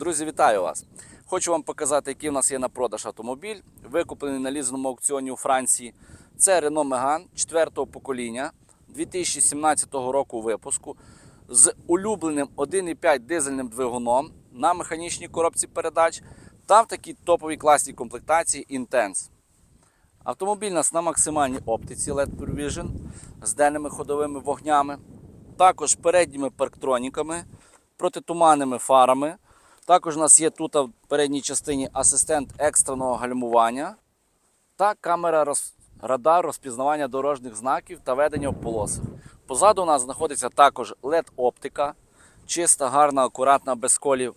Друзі, вітаю вас! Хочу вам показати, який у нас є на продаж автомобіль, викуплений на лізному аукціоні у Франції. Це Renault Megane 4-го покоління 2017 року випуску з улюбленим 1,5 дизельним двигуном на механічній коробці передач та в такій топовій класній комплектації Intense. Автомобіль у нас на максимальній оптиці LED Provision з денними ходовими вогнями, також передніми парктроніками, протитуманними фарами. Також у нас є тут в передній частині асистент екстреного гальмування та камера роз... радар розпізнавання дорожніх знаків та ведення в полосах. Позаду у нас знаходиться також LED-оптика, чиста, гарна, акуратна, без колів.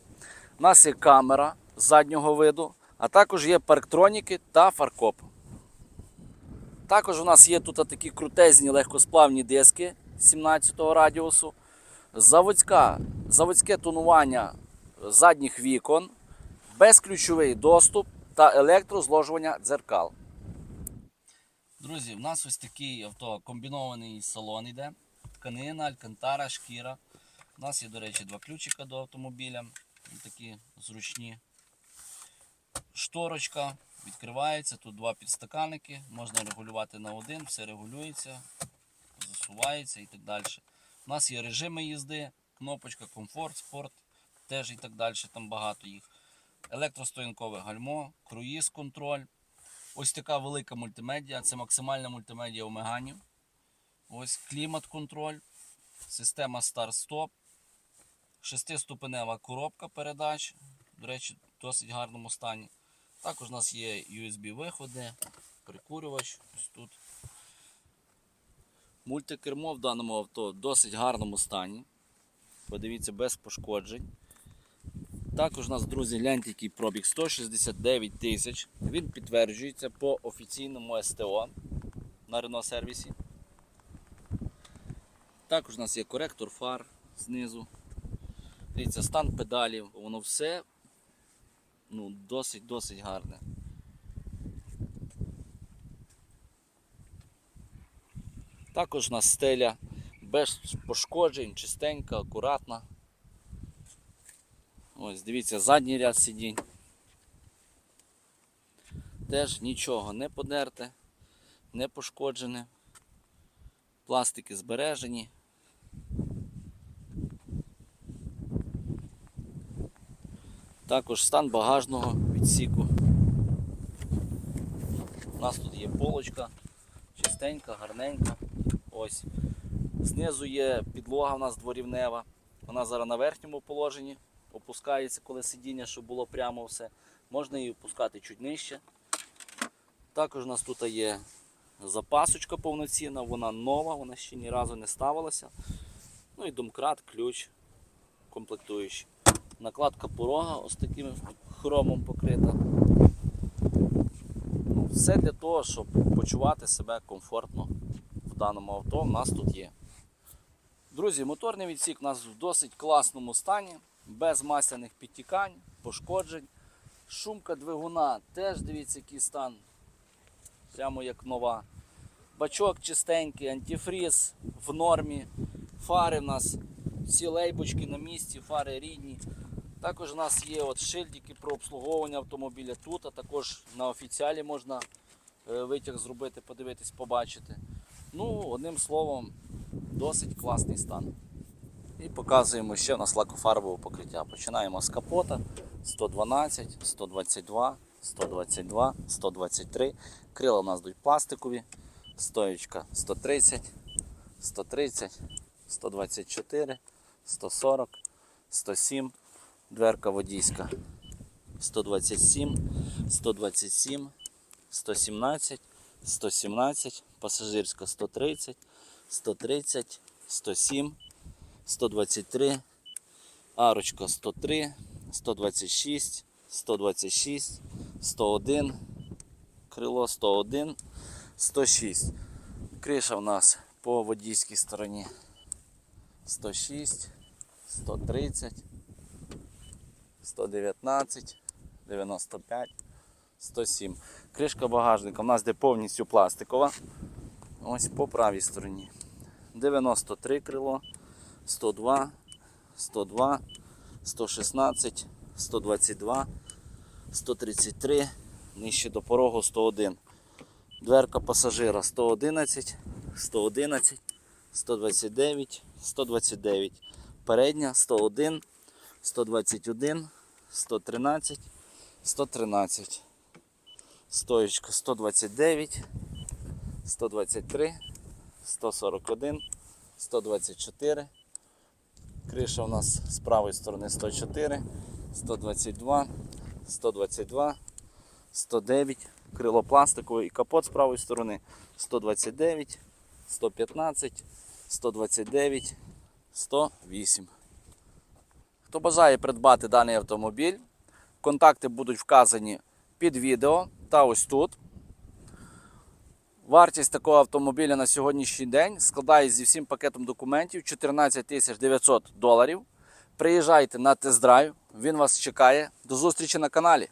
У нас є камера заднього виду, а також є парктроніки та фаркоп. Також у нас є тут такі крутезні легкосплавні диски 17 го радіусу, заводська, заводське тонування задніх вікон, безключовий доступ та електрозложування дзеркал. Друзі, в нас ось такий авто комбінований салон йде. Тканина, алькантара, шкіра. У нас є, до речі, два ключика до автомобіля. Такі зручні. Шторочка відкривається, тут два підстаканники, можна регулювати на один, все регулюється, засувається і так далі. У нас є режими їзди, кнопочка комфорт, спорт, теж і так далі, там багато їх. Електростоянкове гальмо, круїз контроль. Ось така велика мультимедіа, це максимальна мультимедіа у Мегані. Ось клімат контроль, система старт-стоп, шестиступенева коробка передач. До речі, в досить гарному стані. Також у нас є USB-виходи, прикурювач ось тут. Мультикермо в даному авто в досить гарному стані. Подивіться, без пошкоджень. Також у нас, друзі, гляньте, пробіг 169 тисяч. Він підтверджується по офіційному СТО на Renault сервісі. Також у нас є коректор фар знизу. Дивіться, стан педалів, воно все ну, досить-досить гарне. Також у нас стеля без пошкоджень, чистенька, акуратна. Ось, дивіться, задній ряд сидінь. Теж нічого не подерте, не пошкоджене. Пластики збережені. Також стан багажного відсіку. У нас тут є полочка, чистенька, гарненька. Ось. Знизу є підлога у нас дворівнева. Вона зараз на верхньому положенні опускається, коли сидіння, щоб було прямо все. Можна її опускати чуть нижче. Також у нас тут є запасочка повноцінна, вона нова, вона ще ні разу не ставилася. Ну і домкрат, ключ комплектуючий. Накладка порога ось таким хромом покрита. Ну, Все для того, щоб почувати себе комфортно в даному авто, у нас тут є. Друзі, моторний відсік у нас в досить класному стані, без масляних підтікань, пошкоджень. Шумка двигуна теж дивіться, який стан. Прямо як нова. Бачок чистенький, антифріз в нормі. Фари в нас всі лейбочки на місці, фари рідні. Також у нас є от шильдики про обслуговування автомобіля тут, а також на офіціалі можна е, витяг зробити, подивитись, побачити. Ну, одним словом, досить класний стан. І показуємо ще у нас лакофарбове покриття. Починаємо з капота. 112, 122, 122, 123. Крила у нас йдуть пластикові, стоєчка 130, 130, 124, 140, 107, дверка водійська 127, 127, 117, 117, пасажирська 130, 130, 107, 123, арочка 103, 126, 126, 101, крило 101, 106. Криша у нас по водійській стороні 106, 130, 119, 95, 107. Кришка багажника у нас де повністю пластикова. Ось по правій стороні. 93 крило, 102, 102, 116, 122, 133, нижче до порогу 101. Дверка пасажира 111, 111, 129, 129. Передня 101, 121, 113, 113. Стоечка 129, 123, 141, 124. Криша у нас з правої сторони 104, 122, 122, 109. Крило пластикове і капот з правої сторони 129, 115, 129, 108. Хто бажає придбати даний автомобіль, контакти будуть вказані під відео та ось тут. Вартість такого автомобіля на сьогоднішній день складає зі всім пакетом документів 14 тисяч 900 доларів. Приїжджайте на тест-драйв, він вас чекає. До зустрічі на каналі.